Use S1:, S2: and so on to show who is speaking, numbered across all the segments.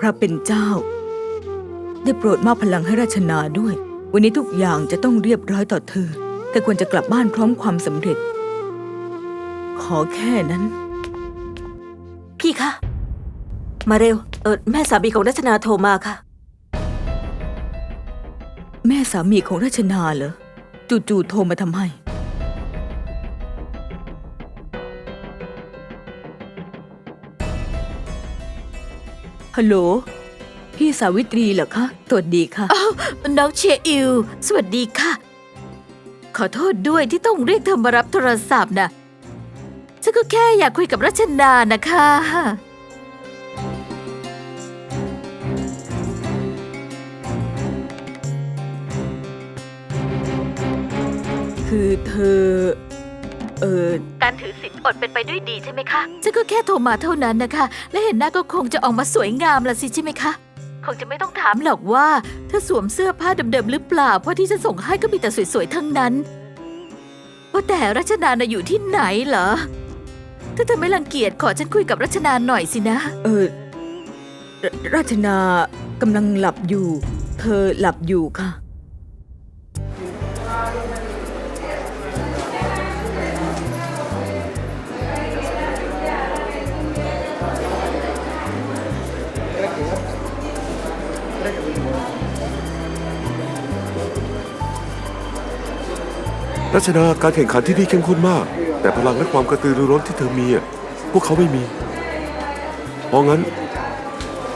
S1: พระเป็นเจ้า ได้โปรดมอบพลังให้ราชนาด้วย วันนี้ทุกอย่างจะต้องเรียบร้อยต่อเธอ แต่ควรจะกลับบ้านพร้อมความสำเร็จ ขอแค่นั้น
S2: พี่คะ มาเร็ว เออแม่สามีของรัชนาโทรมาค่ะ
S1: แม่สามีของราชนาเหรอ จู่ๆโทรมาทำไม ฮัลโหล พี่สาวิตรีเหรอคะสวัสดีค่ะ
S2: น้องเชียร์อิว สวัสดีค่ะ ขอโทษด้วยที่ต้องเรียกเธอมารับโทรศัพท์นะฉันก็แค่อยากคุยกับรัชนานะคะ
S1: คือเธอ เออ
S2: การถือศีลอดเป็นไปด้วยดีใช่ไหมคะ ฉันก็แค่โทรมาเท่านั้นนะคะ และเห็นหน้าก็คงจะออกมาสวยงามละสิใช่ไหมคะ คงจะไม่ต้องถามหรอกว่าเธอสวมเสื้อผ้าเดิมๆหรือเปล่า เพราะที่ฉันส่งให้ก็มีแต่สวยๆทั้งนั้นว่าแต่รัชนาน่ะอยู่ที่ไหนเหรอ ถ้าเธอไม่รังเกียจขอฉันคุยกับรัชนาหน่อยสินะ
S1: เออรราชนากำลังหลับอยู่ เธอหลับอยู่ค่ะ
S3: รัชนาการแข่งขันที่นี่เข้มข้นมาก แต่พลังและความกระตือรือร้นที่เธอมีอะพวกเขาไม่มีเพราะงั้น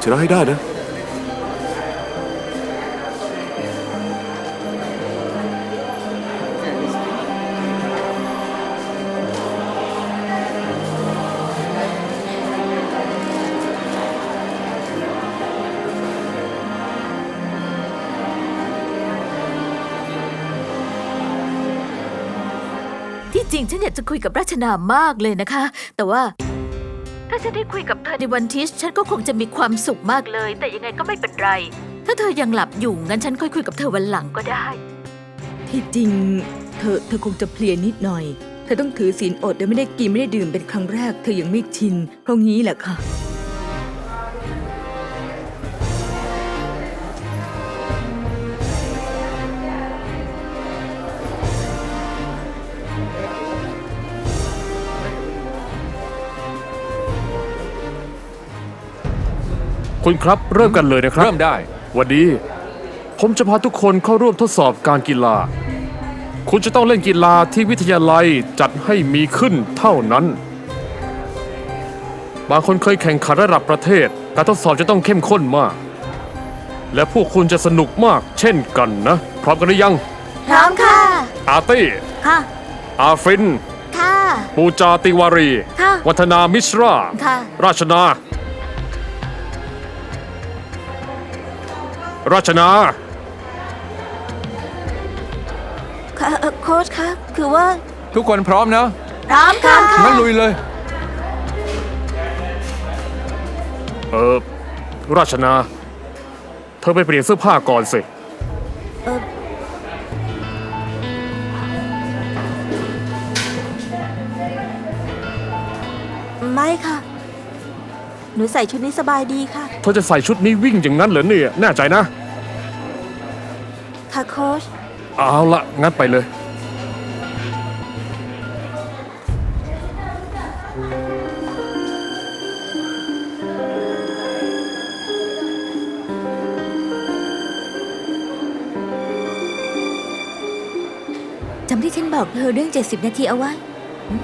S3: ชนะให้ได้นะ
S2: ที่จริงฉันอยากจะคุยกับราชนามากเลยนะคะ แต่ว่า ถ้าฉันได้คุยกับเธอในวันทิชฉันก็คงจะมีความสุขมากเลย แต่ยังไงก็ไม่เป็นไร ถ้าเธอยังหลับอยู่งั้นฉันค่อยคุยกับเธอวันหลังก็ได้
S1: ที่จริง เธอเธอคงจะเพลียนิดหน่อย เธอต้องถือศีลอดโดยไม่ได้กินไม่ได้ดื่มเป็นครั้งแรก เธอยังไม่ชินเพราะงี้แหละค่ะ
S4: คุณครับเริ่มกันเลยนะครับ
S5: เริ่มได้
S4: วันนี้ ผมจะพาทุกคนเข้าร่วมทดสอบการกีฬา คุณจะต้องเล่นกีฬาที่วิทยาลัยจัดให้มีขึ้นเท่านั้น บางคนเคยแข่งขันระดับประเทศ การทดสอบจะต้องเข้มข้นมาก และพวกคุณจะสนุกมากเช่นกันนะ พร้อมกันหรือยัง
S2: พร้อมค่ะ
S4: อาร์ตี้
S2: ค่ะ
S4: อาฟิน
S2: ค่ะ
S4: ปูจาติวารี
S2: ค่ะ
S4: วัฒนามิชรา
S2: ค่ะ
S4: ราชนา ราชนา
S2: ค่ะโค้ชคะ คือว่า
S5: ทุกคนพร้อมนะ
S2: พร้อมค่ะ
S5: งั้นลุยเลย
S4: เออ ราชนา เธอไปเปลี่ยนเสื้อผ้าก่อนสิ
S2: ไม่ค่ะ หนูใส่ชุดนี้สบายดีค่ะ
S4: เธอจะใส่ชุดนี้วิ่งอย่างนั้นเหรอเนี่ยแน่ใจนะ
S2: ค่ะโค้ช
S4: เอาละงั้นไปเลย
S6: จำที่ฉันบอกเธอเรื่อง 70 นาทีเอาไว้หึ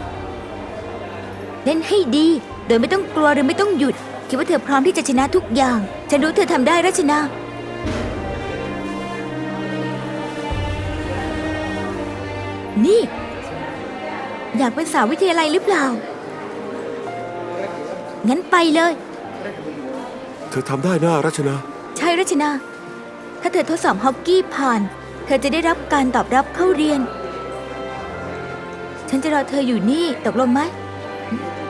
S6: เล่นให้ดี โดยไม่ต้องกลัวหรือไม่ต้องหยุด คิดว่าเธอพร้อมที่จะชนะทุกอย่าง ฉันรู้เธอทำได้รัชนานี่ อยากเป็นสาววิทยาลัยหรือเปล่า งั้นไปเลย
S3: เธอทำได้นะรัชนา
S6: ใช่รัชนา ถ้าเธอทดสอบฮอกกี้ผ่าน เธอจะได้รับการตอบรับเข้าเรียน ฉันจะรอเธออยู่นี่ตกลงไหม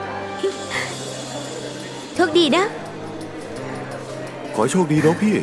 S6: โช คดีนะ
S3: ขอให้โชคดีน้องพี่